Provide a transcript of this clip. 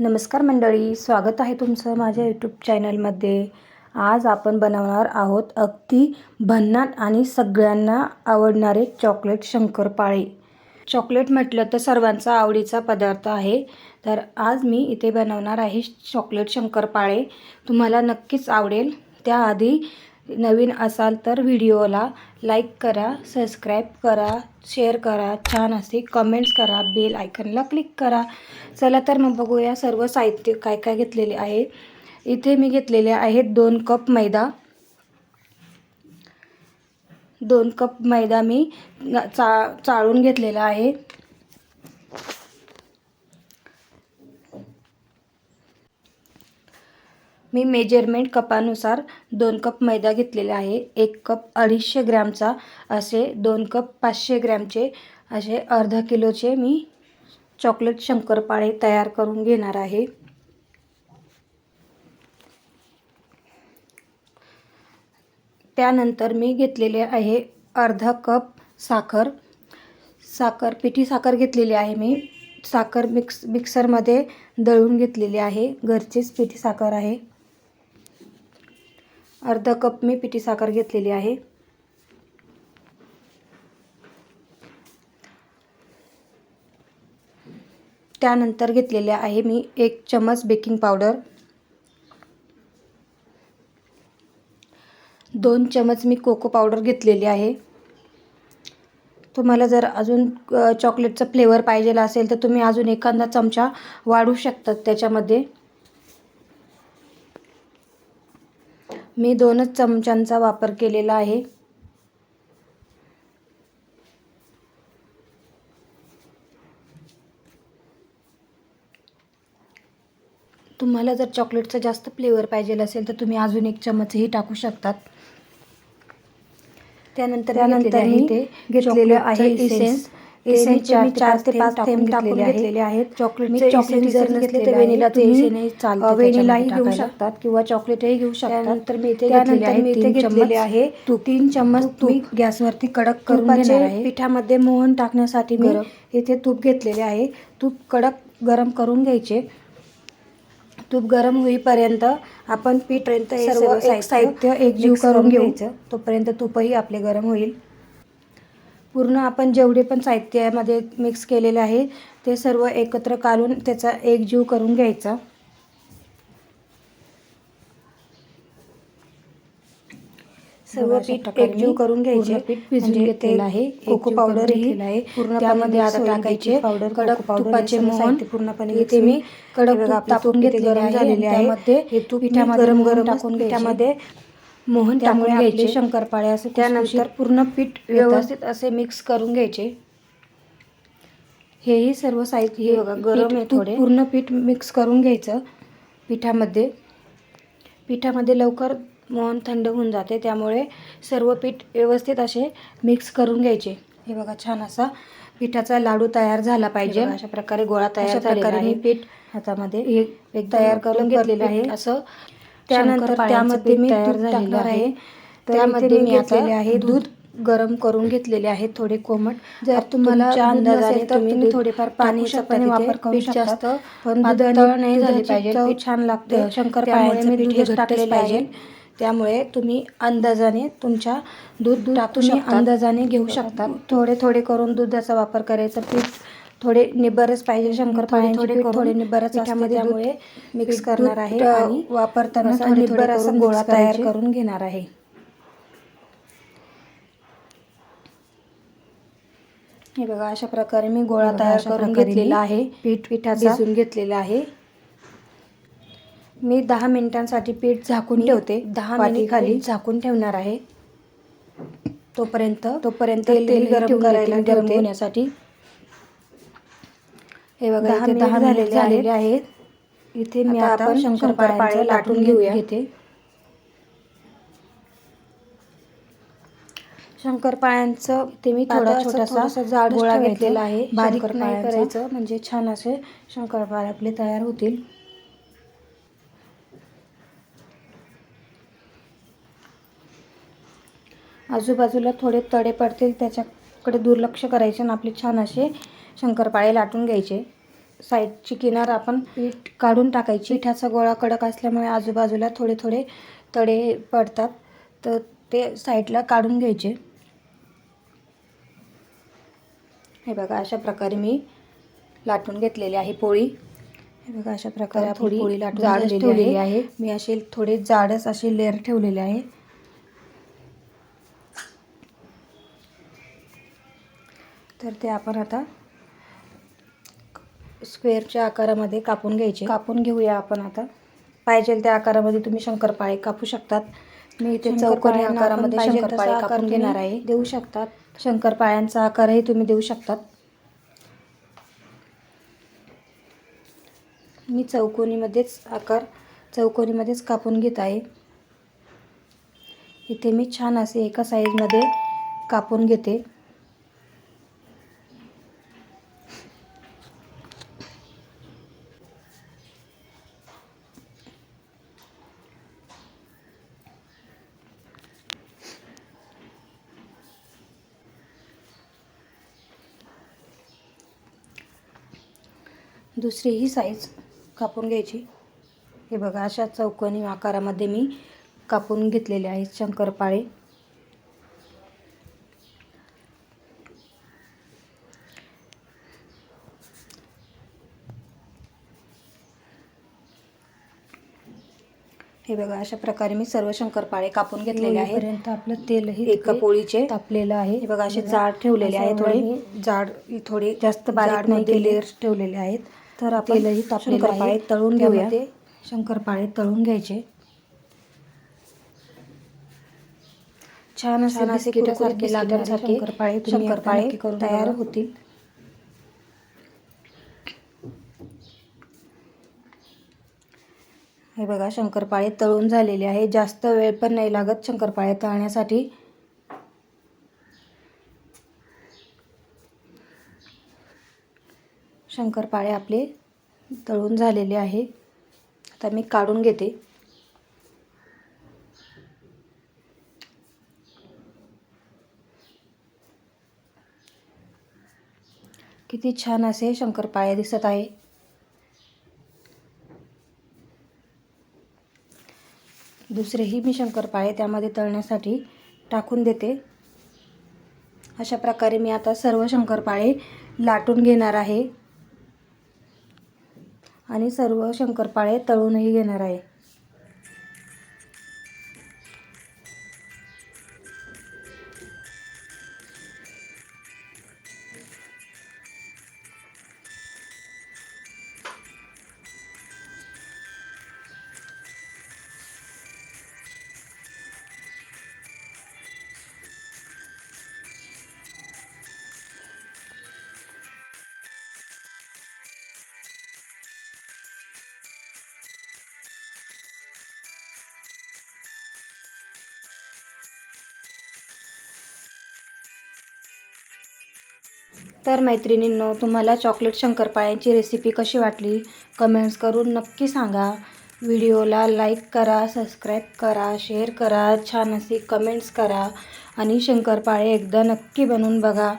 नमस्कार मंडळी स्वागत आहे तुमचं माझ्या यूट्यूब चॅनलमध्ये आज आपण बनवणार आहोत अगदी भन्नाट आणि सगळ्यांना आवडणारे चॉकलेट शंकरपाळे. चॉकलेट म्हटलं तर सर्वांचा आवडीचा पदार्थ आहे. तर आज मी इथे बनवणार आहे चॉकलेट शंकरपाळे. तुम्हाला नक्कीच आवडेल. त्याआधी नवीन असाल तर व्हिडिओला लाईक करा सबस्क्राईब करा शेअर करा छान असे कमेंट्स करा बेल आयकनला क्लिक करा. चला तर मग बघूया सर्व साहित्य काय काय घेतलेले आहे. इथे मी घेतलेले आहेत दोन कप मैदा. दोन कप मैदा मी न- चा चाळून घेतलेला आहे. मी मेजरमेंट कपानुसार दोन कप मैदा घेतलेला आहे. एक कप अडीचशे ग्रॅमचा असे दोन कप पाचशे ग्रॅमचे असे अर्धा किलोचे मी चॉकलेट शंकरपाळे तयार करून घेणार आहे. त्यानंतर मी घेतलेले आहे अर्धा कप साखर. साखर पिठी साखर घेतलेली आहे मी. साखर मिक्स मिक्सरमध्ये दळून घेतलेली आहे. घरचीच पिठी साखर आहे. अर्धा कप मी पिठी साखर घेतलेली आहे. त्यानंतर घेतलेले आहे मी एक चमच बेकिंग पावडर. दोन चमच मी कोको पावडर घेतलेली आहे. तुम्हाला जर अजून चॉकलेटचा चॉकलेटचं फ्लेवर पाहिजेला असेल तर तुम्ही अजून एखादा चमचा वाढू शकतात त्याच्यामध्ये. मी दोनच चमच्यांचा वापर केलेला आहे. तुम्हाला जर चॉकलेटचा जास्त फ्लेवर पाहिजे असेल तर तुम्ही अजून एक चमचही टाकू शकतात. त्यानंतर त्यानंतर ते घेतलेले आहे इसेन्स इसेन्स चार चार ते पाच थेंब टाकून घेतलेले आहेत. चॉकलेट मी चॉकलेट जर नसले तर व्हेनिलाही घेऊ शकतात किंवा चॉकलेटही घेऊ शकतात. मी इथे त्यानंतर मी इथे घेतलेले आहे तूप. तीन चम्मच तूप गॅसवरती कडक करून पिठामध्ये मोहन टाकण्यासाठी मी इथे तूप घेतलेले आहे. तूप कडक गरम करून घ्यायचे. तूप गरम होईपर्यंत आपण पीठपर्यंत हे सर्व एक साहित्य एकजीव करून घ्यायचं. तोपर्यंत तूपही आपले गरम होईल. पूर्ण आपण जेवढे पण साहित्य यामध्ये मिक्स केलेले आहे ते सर्व एकत्र काढून त्याचा एकजीव करून घ्यायचा. सर्व पीठ एकजीव करून घ्यायचे. पीठ भिजून घेतलेलं आहे कोको पावडर ही पूर्ण त्यामध्ये आता टाकायचे पावडर कडक तुपाचे मोहन. पूर्णपणे इथे मी कडक तूप तापून घेतलेले झालेले आहे. त्यामध्ये तूप पिठामध्ये गरम गरम टाकून पिठामध्ये मोहन टाकून घ्यायचे. शंकरपाळे असे त्यानंतर पूर्ण पीठ व्यवस्थित असे मिक्स करून घ्यायचे. हेही सर्व साहित्य हे बघा गरम आहे थोडे. पूर्ण पीठ मिक्स करून घ्यायचं पिठामध्ये. पिठामध्ये लवकर मोहन थंड होऊन जाते त्यामुळे सर्व पीठ व्यवस्थित असे मिक्स करून घ्यायचे. हे बघा छान असा पिठाचा लाडू तयार झाला पाहिजे. अशा प्रकारे गोळा तयार प्रकारे मी पीठ हातामध्ये हे एक तयार करून घेतलेले आहे. असं त्यानंतर त्यामध्ये मी दूध टाकणार आहे. त्यामध्ये मी घेतलेले आहे दूध गरम करून घेतलेले आहे थोडे कोमट. जर तुम्हाला अंदाजाने तर तुम्ही थोडेफार पण वापर करू जास्त पण नाही झाले पाहिजे. छान लागते. शंकरपाळ्याचे पीठ हे टाकलेले पाहिजे. त्यामुळे तुम्ही अंदाजाने तुमच्या दूध तुम्ही अंदाजाने घेऊ शकता. थोडे थोडे करून दुधाचा वापर करायचा. पीठ थोडे निबरच पाहिजे शंकरपाळे थोडे थोडे निबरच त्यामध्ये त्यामुळे मिक्स करणार आहे आणि वापरताना थोडे निबर असा गोळा तयार करून घेणार आहे. हे बघा अशा प्रकारे मी गोळा तयार करून घेतलेला आहे. पीठ पिठाचा भिजून घेतलेला आहे. मी दहा मिनिटांसाठी पीठ झाकून ठेवते. दहा मिनिट खाली झाकून ठेवणार आहे. तोपर्यंत तोपर्यंत तेल गरम करायला गरम होण्यासाठी. हे बघा इथे दहा मिनिट झालेले आहेत. इथे मी आता शंकरपाळे लाटून घेऊया घेते. शंकरपाळ्यांचं ते मी थोडा छोटासा जाड गोळा घेतलेला आहे बारीक नाही करायचं म्हणजे छान असे शंकरपाळे आपले तयार होतील. आजूबाजूला थोडे तडे पडतील त्याच्याकडे दुर्लक्ष करायचे आणि आपले छान असे शंकरपाळे लाटून घ्यायचे. साईडची किनार आपण पीठ काढून टाकायची. पिठाचा गोळा कडक असल्यामुळे आजूबाजूला थोडे थोडे तडे पडतात. तर ते साईडला काढून घ्यायचे. हे बघा अशा प्रकारे मी लाटून घेतलेली आहे पोळी. हे बघा अशा प्रकारे थोडी पोळी लाटून झालेली ठेवलेली आहे. आहे. मी असे थोडे जाडच असे लेअर ठेवलेले आहे. तर ते आपण आता स्क्वेअरच्या आकारामध्ये कापून घ्यायचे. कापून घेऊया आपण आता. पाहिजे त्या आकारामध्ये तुम्ही शंकरपाळे कापू शकतात. मी इथे चौकोनी आकारामध्ये शंकरपाळे कापून घेणार आहे. देऊ शकतात. शंकरपाळ्यांचा आकारही तुम्ही देऊ शकतात. मी चौकोनीमध्येच आकार चौकोनीमध्येच कापून घेत आहे. इथे मी छान असे एका साईजमध्ये कापून घेते. दुसरी ही साईज कापून घ्यायची. हे बघा अशा चौकोनी आकारामध्ये मी कापून घेतलेले आहेत शंकरपाळे. हे बघा अशा प्रकारे मी सर्व शंकरपाळे कापून घेतलेले आहेत. येईपर्यंत आपलं तेलही एका पोळीचे. तापलेलं आहे. हे बघा असे जाड ठेवलेले आहे थोडे. जाड थोडे जास्त बारीक नाही layers ठेवलेले आहेत. तर आपण तेलही तापलेलं शंकरपाळे. तळून घेऊया. त्यामध्ये शंकरपाळे तळून घ्यायचे. छान असे छान असे बिस्किटासारखे लागण्यासारखे शंकरपाळे तुम्ही एकदा शंकरपाळे नक्की करून तयार बघा. होतील. हे बघा शंकरपाळे तळून झालेले आहे. जास्त वेळ पण नाही लागत शंकरपाळे तळण्यासाठी. शंकरपाळे आपले तळून झालेले आहे. आता मी काढून घेते. किती छान असे शंकरपाळे दिसत आहे. दुसरेही मी शंकरपाळे त्यामध्ये तळण्यासाठी टाकून देते. अशा प्रकारे मी आता सर्व शंकरपाळे लाटून घेणार आहे. आणि सर्व शंकरपाळे तळूनही घेणार आहे. तर मैत्रिणींनो तुम्हाला चॉकलेट शंकरपाळ्यांची रेसिपी कशी वाटली? कमेंट्स करून नक्की सांगा. व्हिडिओला लाईक करा सबस्क्राईब करा शेअर करा छान असे कमेंट्स करा. आणि शंकरपाळे एकदा नक्की बनवून बघा.